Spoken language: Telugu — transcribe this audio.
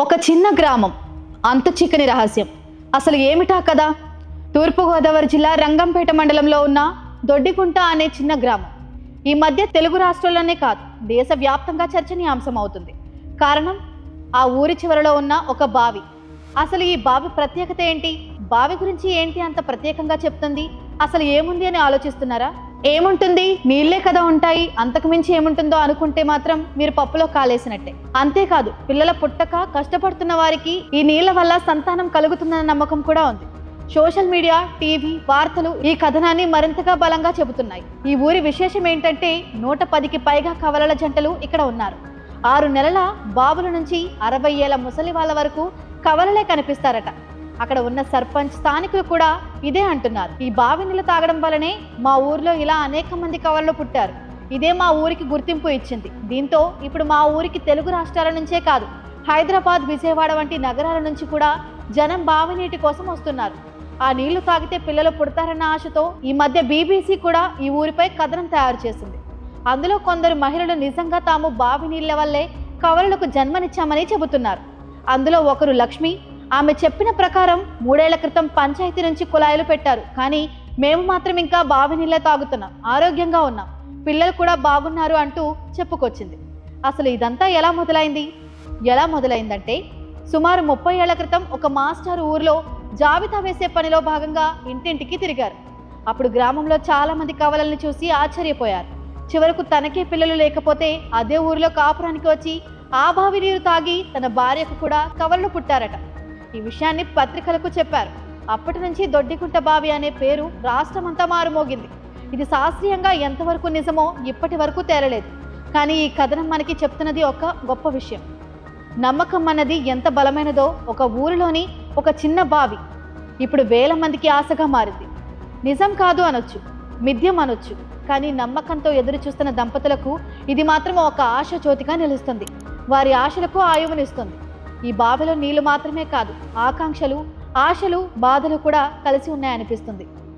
ఒక చిన్న గ్రామం. అంత చిక్కని రహస్యం. అసలు ఏమిటా కదా తూర్పుగోదావరి జిల్లా రంగంపేట మండలంలో ఉన్న దొడ్డిగుంట అనే చిన్న గ్రామం. ఈ మధ్య తెలుగు రాష్ట్రాల్లోనే కాదు దేశవ్యాప్తంగా చర్చనీయాంశం అవుతుంది కారణం? ఆ ఊరి చివరలో ఉన్న ఒక బావి. అసలు ఈ బావి ప్రత్యేకత ఏంటి? బావి గురించి ఏంటి అంత ప్రత్యేకంగా చెప్తుంది? అసలు ఏముంది అని ఆలోచిస్తున్నారా? ఏముంటుంది? నీళ్ళే కదా ఉంటాయి. అంతకు మించి ఏముంటుందో అనుకుంటే మాత్రం మీరు పప్పులో కాలేసినట్టే. అంతేకాదు పిల్లల పుట్టక కష్టపడుతున్న వారికి ఈ నీళ్ళ వల్ల సంతానం కలుగుతుందన్న నమ్మకం కూడా ఉంది. సోషల్ మీడియా టీవీ వార్తలు ఈ కథనాన్ని మరింతగా బలంగా చెబుతున్నాయి. ఈ ఊరి విశేషం ఏంటంటే నూట పదికి పైగా కవలల జంటలు ఇక్కడ ఉన్నారు. ఆరు నెలల బాబుల నుంచి అరవై ఏళ్ళ ముసలి వాళ్ళ వరకు కవలలే కనిపిస్తారట. అక్కడ ఉన్న సర్పంచ్ స్థానికులు కూడా ఇదే అంటున్నారు. ఈ బావి నీళ్ళు తాగడం వల్లనే మా ఊర్లో ఇలా అనేక మంది కవర్లు పుట్టారు. ఇదే మా ఊరికి గుర్తింపు ఇచ్చింది. దీంతో ఇప్పుడు మా ఊరికి తెలుగు రాష్ట్రాల నుంచే కాదు హైదరాబాద్ విజయవాడ వంటి నగరాల నుంచి కూడా జనం బావి నీటి కోసం వస్తున్నారు. ఆ నీళ్ళు తాగితే పిల్లలు పుడతారన్న ఆశతో ఈ మధ్య బీబీసీ కూడా ఈ ఊరిపై కథనం తయారు చేసింది. అందులో కొందరు మహిళలు నిజంగా తాము బావి నీళ్ళ వల్లే కవలలకు జన్మనిచ్చామని చెబుతున్నారు. అందులో ఒకరు లక్ష్మి ఆమె చెప్పిన ప్రకారం మూడేళ్ళ క్రితం పంచాయతీ నుంచి కుళాయిలు పెట్టారు. కానీ మేము మాత్రం ఇంకా బావి నీళ్ళే తాగుతున్నాం. ఆరోగ్యంగా ఉన్నాం. పిల్లలు కూడా బాగున్నారు అంటూ చెప్పుకొచ్చింది. అసలు ఇదంతా ఎలా మొదలైంది? ఎలా మొదలైందంటే సుమారు ముప్పై ఏళ్ళ క్రితం ఒక మాస్టర్ ఊరిలో జాబితా వేసే పనిలో భాగంగా ఇంటింటికి తిరిగారు. అప్పుడు గ్రామంలో చాలా మంది కవలల్ని చూసి ఆశ్చర్యపోయారు. చివరకు తనకే పిల్లలు లేకపోతే అదే ఊరిలో కాపురానికి వచ్చి ఆ బావి నీరు తాగి తన భార్యకు కూడా కవలను పుట్టారట ఈ విషయాన్ని పత్రికలకు చెప్పారు. అప్పటి నుంచి దొడ్డికుంట బావి అనే పేరు రాష్ట్రమంతా మారుమోగింది. ఇది శాస్త్రీయంగా ఎంతవరకు నిజమో ఇప్పటి వరకు తేలలేదు. కానీ ఈ కథనం మనకి చెప్తున్నది ఒక గొప్ప విషయం. నమ్మకం అన్నది ఎంత బలమైనదో ఒక ఊరిలోని ఒక చిన్న బావి. ఇప్పుడు వేల మందికి ఆశగా మారింది. నిజం కాదు అనొచ్చు మిథ్యం అనొచ్చు కానీ నమ్మకంతో ఎదురు చూస్తున్న దంపతులకు ఇది మాత్రం ఒక ఆశ జ్యోతిగా నిలుస్తుంది. వారి ఆశలకు ఆయువునిస్తుంది. ఈ బావిలో నీళ్ళు మాత్రమే కాదు ఆకాంక్షలు ఆశలు బాధలు కూడా కలిసి ఉన్నాయనిపిస్తుంది.